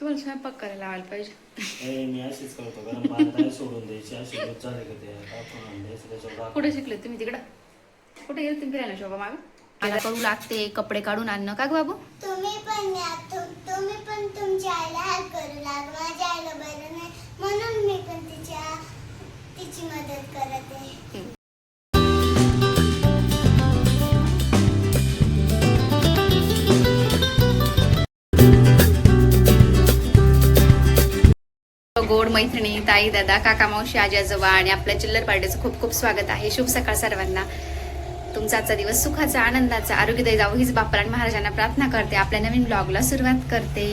तुम्हाला स्वयंपाक करायला लावायला पाहिजे. ए, मी अशीच करतो. कारण सोडून द्यायची. अशी रोज झाले का ते टाकून आणून द्यायचं त्याच्यावर टाकून. कुठे शिकले तुम्ही तिकडं? कुठे गेले तुम्ही फिरायला शोभा माग? मला करू लागते कपडे काढून आणणं. का ग बाबू? तुम्ही पण या तुम- तुम्ही पण तुमच्या आईला हेल्प करू लाग. माझ्या आईला बरं नाही मैत्रिणी ताई दादा काका मावशी आजी आजोबा आणि आपल्या चिल्लर पार्टीचं खूप खूप स्वागत आहे. शुभ सकाळ सर्वांना. तुमचा आजचा दिवस सुखाचा आनंदाचा आरोग्यदायी जावं हीच बापरान महाराजांना प्रार्थना करते. आपल्या नवीन ब्लॉगला सुरुवात करते.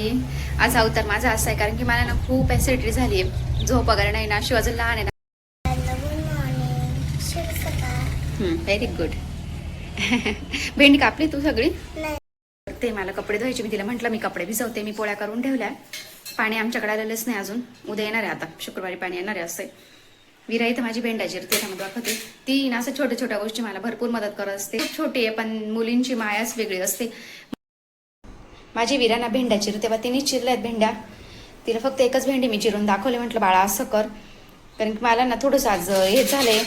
आज अवतार माझा असा आहे कारण की मला ना खूप ऍसिडिटी झाली आहे झोप वगैरे नाही ना शिव अजून लहान आहे ना. व्हेरी गुड भेंडी कापली तू सगळी? ते मला कपडे धुवायचे मी तिला म्हटलं मी कपडे भिजवते मी पोळ्या करून ठेवल्या. पाणी आमच्याकडे आलेलंच नाही अजून. उद्या येणार आहे आता. शुक्रवारी पाणी येणार आहे असं विरा इथं माझी भेंडाची ते त्यामध्ये दाखवते. ती ना असं छोट्या छोट्या गोष्टी मला भरपूर मदत करत असते. छोटी आहे पण मुलींची मायाच वेगळी असते. माझी विरांना भेंड्या चिरू. तेव्हा तिने चिरल्यात भेंड्या. तिला फक्त एकच भेंडी मी चिरून दाखवले. म्हटलं बाळा असं कर. कारण की मला ना थोडंसं आज हे झालंय.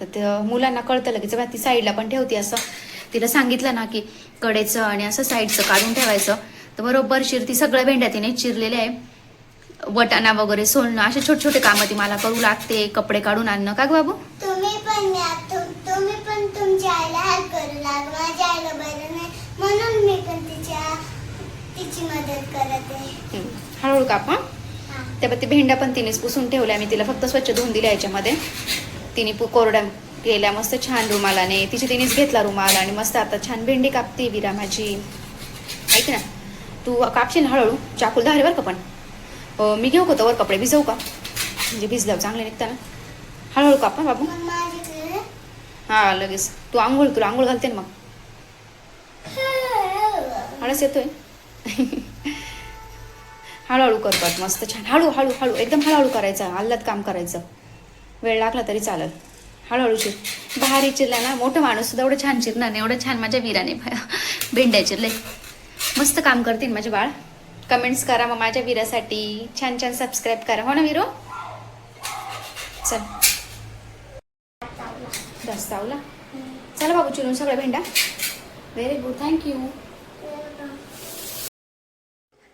तर ते मुलांना कळतं लगेच. बा ती साईडला पण ठेवते असं. तिला सांगितलं ना की कडेचं आणि असं साईडचं काढून ठेवायचं. तर बरोबर चिरती सगळ्या भेंड्या तिने चिरलेल्या आहे. वटाणा वगैरे सोलणं असे छोटे छोटे कामं ती मला करू लागते कपडे काढून आणणं. का ग बाबू? तुम्ही पण या. तुम- तुम्ही पण तुमच्या आईला हेल्प करू लाग. माझ्या आईला बरं नाही. म्हणून मी पण तिच्या तिची मदत करत आहे. हम्म. हळूहळू काप हं? हा. ती भेंड्या पण तिनेच पुसून ठेवल्या. मी तिला फक्त स्वच्छ धुवून दिल्या याच्यामध्ये. तिने पु- कोरड्या केल्या. मस्त छान रुमालाने. तिची तिनेच घेतला रुमाल आणि मस्त आता छान भेंडी कापते विरा माझी. ऐक ना तू कापशील हळूहळू? चाकूल धारे बरं का पण? मी घेऊ का तवर कपडे? भिजवू का? म्हणजे भिजल्यावर चांगले निघताना हळूहळू काप हं बाबू. हा लगेच. तू आंघोळ तुला आंघोळ घालते ना मग. आळस येतोय. हळूहळू करतात मस्त छान. हळू हळू हळू. एकदम हळूहळू करायचं. आल्लाद काम करायचं. वेळ लागला तरी चालेल. हळूहळू चिर भारी चिरला ना. मोठं माणूस सुद्धा एवढं छान चिरणार नाही. एवढं छान माझ्या वीराने भेंड्या चिरले. मस्त काम करतील माझे बाळ. कमेंट्स करा मग माझ्या वीरासाठी. छान छान सबस्क्राईब करा. हो ना वीरो? चल. जास्त आवला चला बाबू चिरून सगळ्या भेंडा. व्हेरी गुड थँक्यू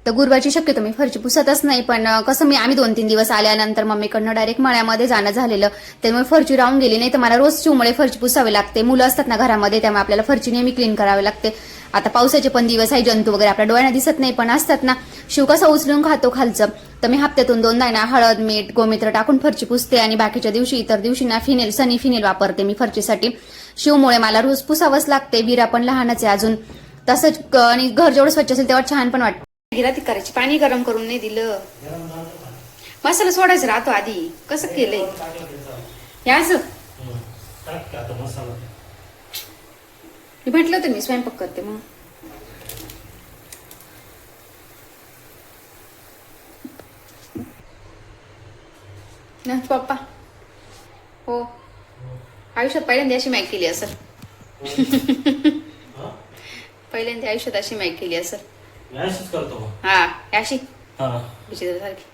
तर गुरुवारची शक्यतो मी फरची पुसतच नाही पण कसं मी आम्ही दोन तीन दिवस आल्यानंतर मम्मीकडनं डायरेक्ट मळ्यामध्ये जाणं झालेलं. त्यामुळे फरची राहून गेली नाही तर मला रोज चिवमुळे फरची पुसावी लागते. मुलं असतात ना घरामध्ये त्यामुळे आपल्याला फरची नेहमी क्लीन करावी लागते. आता पावसाचे पण दिवस आहे जंतू वगैरे आपल्या डोळ्यांना दिसत नाही पण असतात ना. शिव कसा उचलून खातो खालचं? तर मी हप्त्यातून दोनदा ना हळद मीठ गोमित्र टाकून फरची पुसते आणि बाकीच्या दिवशी इतर दिवशी ना फिनेल सनी फिनेल वापरते मी फरचीसाठी. शिवमुळे मला रोज पुसावंच लागते विरा पण लहानच आहे अजून. तसंच आणि घर जेवढं स्वच्छ असेल तेव्हा छान पण वाटतं. गिराती करायची पाणी गरम करून नाही दिलं. मसाला सोडायचं राहतो आधी. कसं केलंय? हे की आता मसाला. मी म्हटलं होतं मी स्वयंपाक करते मग ना पप्पा. हो. आयुष्यात पहिल्यांदा अशी मॅग केली असेल. हा? पहिल्यांदा आयुष्यात अशी मॅग केली असेल. हा अशी. हा. विचित्रसारखी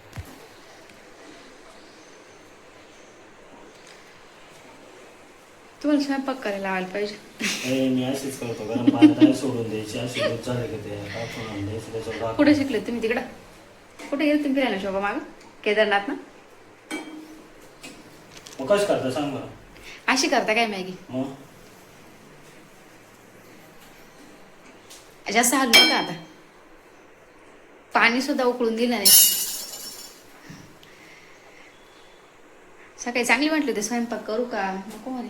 तुम्हाला स्वयंपाक करायला लावायला पाहिजे. मी अशीच करतो सोडून द्यायची अशी झाले का ते टाकून आणून द्यायचं त्याच्यावर टाकून. कुठे शिकले तुम्ही तिकडं? कुठे गेले तुम्ही फिरायला शोभा माग? केदारनाथ ना? मग कसं करता सांग बरं. अशी करता काय मॅगी? मग? जास्त हलू नका आता. पाणी सुद्धा उकळून दिलं नाही. सकाळी चांगली म्हटली होती स्वयंपाक करू का? नको म्हणे.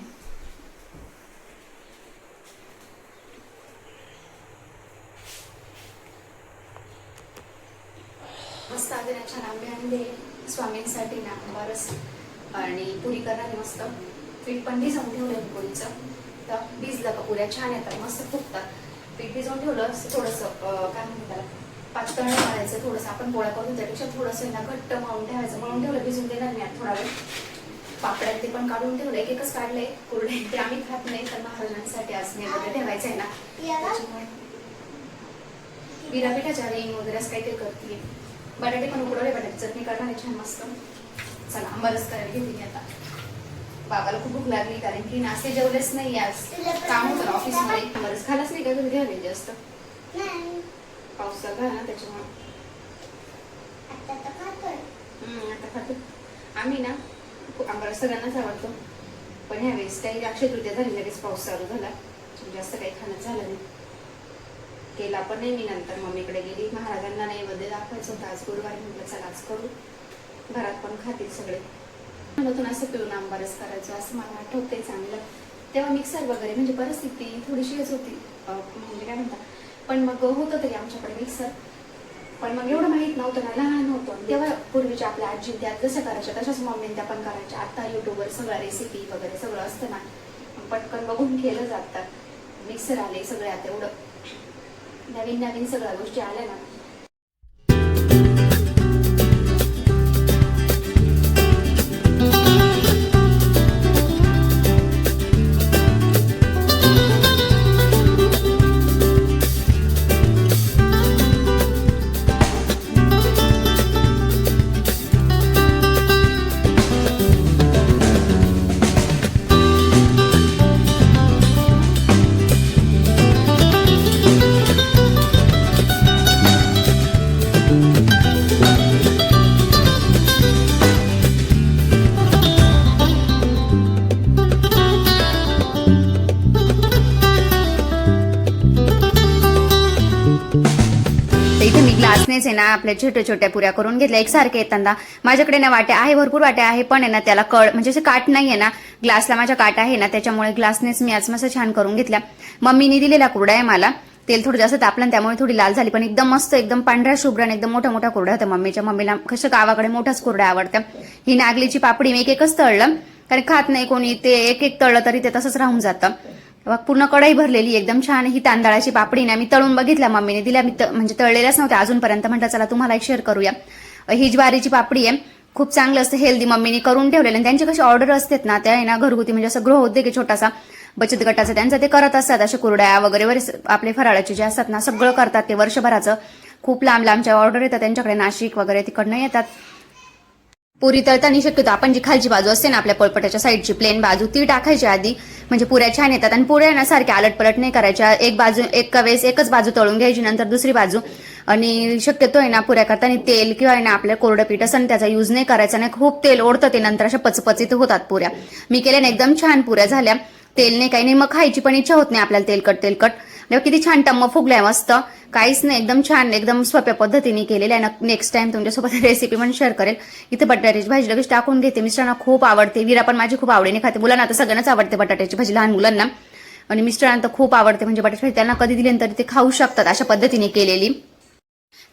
मस्त आधी छान आंबे आणले स्वामींसाठी ना बरंच आणि पुरी करणार मस्त. पीठ पण भिजवून ठेवलं पुरीचं. तर भिजलं का पुऱ्या? छान येतात मस्त फुगतात. पीठ भिजवून ठेवलं थोडंसं काय म्हणतात पातळ नाही मळायचं थोडंसं आपण पोळ्या करून त्यापेक्षा थोडंसं ना घट्ट मळून ठेवायचं. मळून ठेवलं भिजून देणार नाही थोडा वेळ. पापड्यात ते पण काढून ठेवलं. एक एकच काढलंय. कुरडे ते आम्ही खात नाही तर महाराजांसाठी आज नैवेद्य ठेवायचं आहे ना. त्याच्यामुळे. विरापिठाच्या रिंग वगैरे असं काहीतरी करते बटाटे पण उकडवले बटाटे चटणी करणार आहे छान मस्त चला आंबारस करायला घेते मी आता. बाबाला खूप भूक लागली कारण की नाश्ते जेवलेच नाही आज. काम होतं ऑफिसमध्ये आंबारस खालाच नाही का? घरी घ्यावे जास्त. नाही. पाऊस आहे ना त्याच्यामुळे. आता खातो आम्ही ना आंबारस सगळ्यांनाच आवडतो. पण ह्यावेळेस काही अक्षय तृतीया झाली लगेच पाऊस चालू झाला. जास्त काही खाणं झालं नाही. केला पण नाही मी नंतर. मम्मीकडे गेली. महाराजांना नैवेद्य दाखवायचं होतं. आज गुरुवारी म्हटलं चला आज करू. घरात पण खातील सगळे. म्हणून असं पिऊन आंबारस करायचं असं मला आठवतंय चांगलं. तेव्हा मिक्सर वगैरे म्हणजे परिस्थिती थोडीशी होती. म्हणजे काय म्हणतात? पण मग होतं तरी आमच्याकडे मिक्सर. पण मग एवढं माहीत नव्हतं ना लहान होतं. तेव्हा पूर्वीच्या आपल्या आजी त्या जसं करायच्या तशाच मम्मी त्या पण करायच्या. आता युट्यूबवर सगळ्या रेसिपी वगैरे सगळं असतं ना. पटकन बघून केलं जातं. मिक्सर आले सगळे आता एवढं. नवीन नवीन सगळ्या गोष्टी आल्या ना इथे आहे ना आपल्या छोट्या छोट्या पुऱ्या करून घेतल्या. एकसारखे येताना माझ्याकडे ना वाट्या आहे भरपूर वाट्या आहे पण आहे ना त्याला कळ म्हणजे असे काट नाही आहे ना. ग्लासला माझ्या काट आहे ना त्याच्यामुळे ग्लासनेच मी आज मस्त छान करून घेतल्या. मम्मीने दिलेला कुरडा आहे मला. तेल थोडं जास्त तापलं त्यामुळे थोडी लाल झाली पण एकदम मस्त एकदम पांढऱ्या शुभ्र आणि एकदम मोठा मोठा कुरडा होता मम्मीच्या. मम्मीला कसं गावाकडे मोठाच कुरड्या आवडतं ही नागलीची पापडी मी एक एकच तळलं कारण खात नाही कोणी. ते एक एक तळलं तरी ते तसंच राहून जातं. मग पूर्ण कढई भरलेली एकदम छान. ही तांदळाची पापडी ना मी तळून बघितल्या मम्मीने दिल्या. मी म्हणजे तळलेल्याच नव्हत्या अजूनपर्यंत म्हटलं चला तुम्हाला एक शेअर करूया. ही ज्वारीची पापडी आहे. खूप चांगलं असतं हेल्दी मम्मीने करून ठेवलेलं. आणि त्यांची कशी ऑर्डर असतात ना त्या आहे ना घरगुती म्हणजे असं गृह उद्योग आहे छोटासा बचत गटाचा. त्यांचं ते करत असतात असे कुरड्या वगैरे वगैरे आपले फराळाचे जे असतात ना सगळं करतात ते. वर्षभराचं खूप लांब लांबच्या ऑर्डर येतात. त्यांच्याकडे नाशिक वगैरे तिकडनं येतात. पुरी तळताना शक्यतो. आपण जी खालची बाजू असते ना आपल्या पळपटाच्या साईडची प्लेन बाजू ती टाकायची आधी. म्हणजे पुऱ्या छान येतात आणि पुऱ्या ना सारख्या अलट पलट नाही करायच्या. एक बाजू एका वेळेस एकच बाजू तळून घ्यायची नंतर दुसरी बाजू. आणि शक्यतो आहे ना पुऱ्या करताना तेल किंवा आहे ना आपल्या कोरडं पीठ असं त्याचा यूज नाही करायचा. नाही खूप तेल ओढतं ते नंतर अशा पचपचित होतात पुऱ्या. मी केल्या ना एकदम छान पुऱ्या झाल्या. तेल नाही काही नाही मग खायची पण इच्छा होत नाही आपल्याला तेलकट तेलकट. किती छान टम्म फुगलाय मस्त. काहीच नाही एकदम छान एकदम सोप्या पद्धतीने केलेलं आहे. नेक्स्ट टाइम तुमच्यासोबत रेसिपी पण शेअर करेल. इथे बटाट्याची भाजी लगेच टाकून घेते मिस्टरांना खूप आवडते. विरा पण माझी खूप आवडीने खाते. मुलांना आता सगळ्यांनाच आवडते बटाट्याची भाजी लहान मुलांना. आणि मिस्टरांना तर खूप आवडते. म्हणजे बटाट्याची भाजी त्यांना कधी दिली तरी ते खाऊ शकतात अशा पद्धतीने केलेली.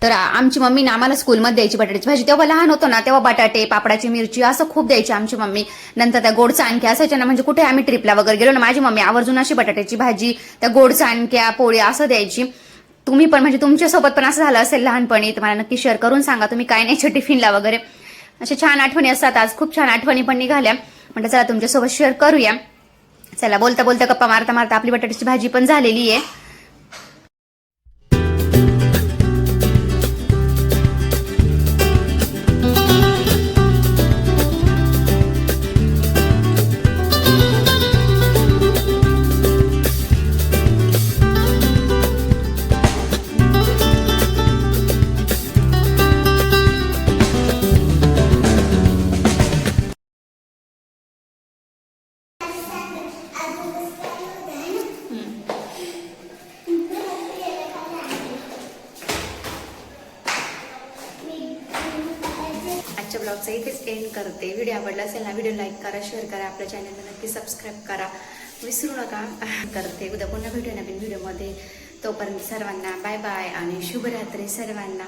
तर आमची मम्मी ना आम्हाला स्कूलमध्ये द्यायची बटाट्याची भाजी. तेव्हा लहान होतो ना तेव्हा बटाटे पापडाची मिरची असं खूप द्यायची आमची मम्मी. नंतर त्या गोड चाणक्या असायच्या ना म्हणजे कुठे आम्ही ट्रिपला वगैरे गेलो ना माझी मम्मी आवर्जून अशी बटाट्याची भाजी त्या गोड चाणक्या पोळी असं द्यायची. तुम्ही पण म्हणजे तुमच्यासोबत पण असं झालं असेल लहानपणी तर मला नक्की शेअर करून सांगा तुम्ही काय नाही टिफिनला वगैरे. अशा छान आठवणी असतात आज खूप छान आठवणी पण निघाल्या. म्हटलं चला तुमच्यासोबत शेअर करूया. चला बोलता बोलता गप्पा मारता मारता आपली बटाट्याची भाजी पण झालेली आहे. आजच्या ब्लॉगचा इथेच एंड करते. व्हिडिओ आवडला असेल ना व्हिडिओ लाईक करा शेअर करा आपल्या चॅनलला नक्की सबस्क्राईब करा. विसरू नका. करते. उद्या पुन्हा भेटूया नवीन व्हिडिओमध्ये. तोपर्यंत सर्वांना बाय बाय आणि शुभरात्री सर्वांना.